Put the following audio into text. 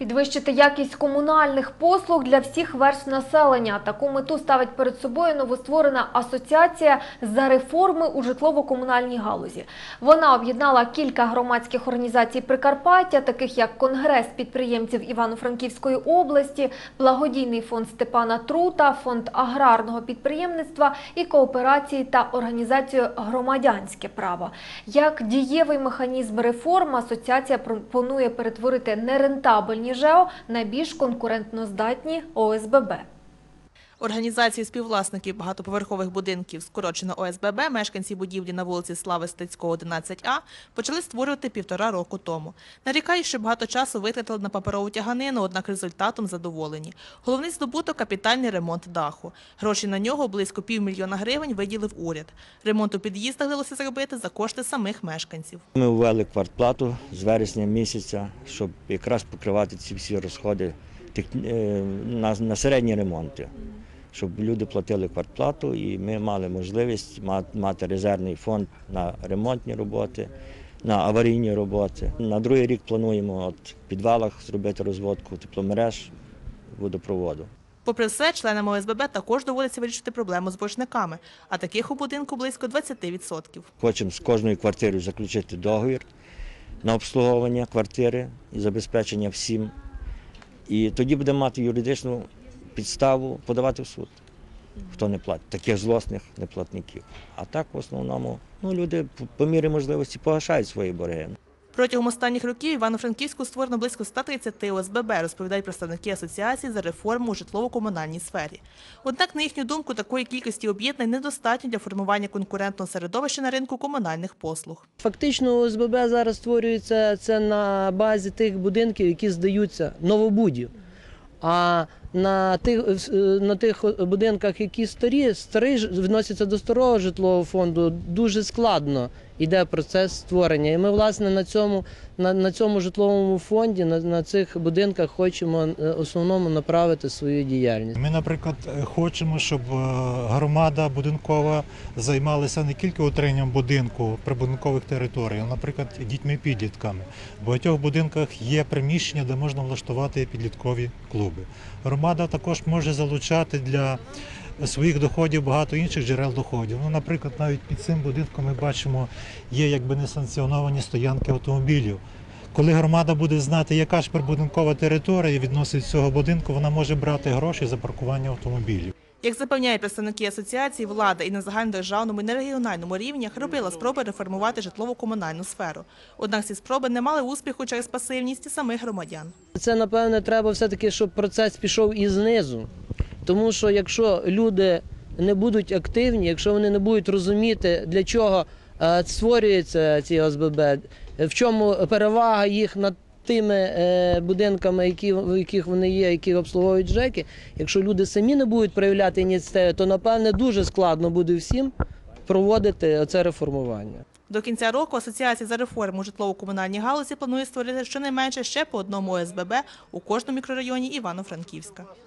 Підвищити якість комунальних послуг для всіх верств населення. Таку мету ставить перед собою новостворена асоціація за реформи у житлово-комунальній галузі. Вона об'єднала кілька громадських організацій Прикарпаття, таких як Конгрес підприємців Івано-Франківської області, благодійний фонд Степана Трута, фонд аграрного підприємництва і кооперації та організацію Громадянське право. Як дієвий механізм реформ асоціація пропонує перетворити нерентабельні ЖЕО на більш конкурентноздатні ОСББ. Організації співвласників багатоповерхових будинків, скорочено ОСББ, мешканці будівлі на вулиці Слави Стецького, 11А, почали створювати півтора року тому. Нарікають, що багато часу витратили на паперову тяганину, однак результатом задоволені. Головний здобуток – капітальний ремонт даху. Гроші на нього близько півмільйона гривень виділив уряд. Ремонт у під'їздах вдалося зробити за кошти самих мешканців. Ми ввели квартплату з вересня місяця, щоб якраз покривати ці всі розходи е, на середні ремонти, щоб люди платили квартплату і ми мали можливість мати резервний фонд на ремонтні роботи, на аварійні роботи. На другий рік плануємо от в підвалах зробити розводку тепломереж, водопроводу. Попри все, членам ОСББ також доводиться вирішити проблему з боржниками, а таких у будинку близько 20%. Хочемо з кожною квартирою заключити договір на обслуговування квартири і забезпечення всім. І тоді будемо мати юридичну підставу подавати в суд, хто не платить, таких злосних неплатників. А так в основному ну, люди по- мірі можливості погашають свої борги. Протягом останніх років Івано-Франківську створено близько 130 ОСББ, розповідають представники асоціації за реформу у житлово-комунальній сфері. Однак, на їхню думку, такої кількості об'єднань недостатньо для формування конкурентного середовища на ринку комунальних послуг. Фактично ОСББ зараз створюється це на базі тих будинків, які здаються новобудів. А на тих, е, на тих будинках, які старі, старий ж- відносяться до старого житлового фонду, дуже складно йде процес створення. І ми, власне, на цьому, на, на цьому житловому фонді, на, на цих будинках хочемо е, основному направити свою діяльність. Ми, наприклад, е, хочемо, щоб е, громада будинкова займалася не тільки утриманням будинку прибудинкових територій, а, наприклад, дітьми-підлітками. В багатьох будинках є приміщення, де можна влаштувати підліткові клуби. Громада також може залучати для своїх доходів багато інших джерел доходів. Ну, наприклад, навіть під цим будинком ми бачимо, є якби несанкціоновані стоянки автомобілів. Коли громада буде знати, яка ж прибудинкова територія відносить цього будинку, вона може брати гроші за паркування автомобілів. Як запевняють представники асоціації, влада і на загальнодержавному, і на регіональному рівнях робила спроби реформувати житлово-комунальну сферу. Однак ці спроби не мали успіху через пасивність самих громадян. Це напевне треба все-таки, щоб процес пішов і знизу. Тому що якщо люди не будуть активні, якщо вони не будуть розуміти, для чого е, створюються ці ОСББ, в чому перевага їх над тими е, будинками, які, в яких вони є, які обслуговують ЖЕКи, якщо люди самі не будуть проявляти ініціативи, то напевне дуже складно буде всім проводити оце реформування. До кінця року Асоціація за реформу житлово-комунальній галузі планує створити щонайменше ще по одному ОСББ у кожному мікрорайоні Івано-Франківська.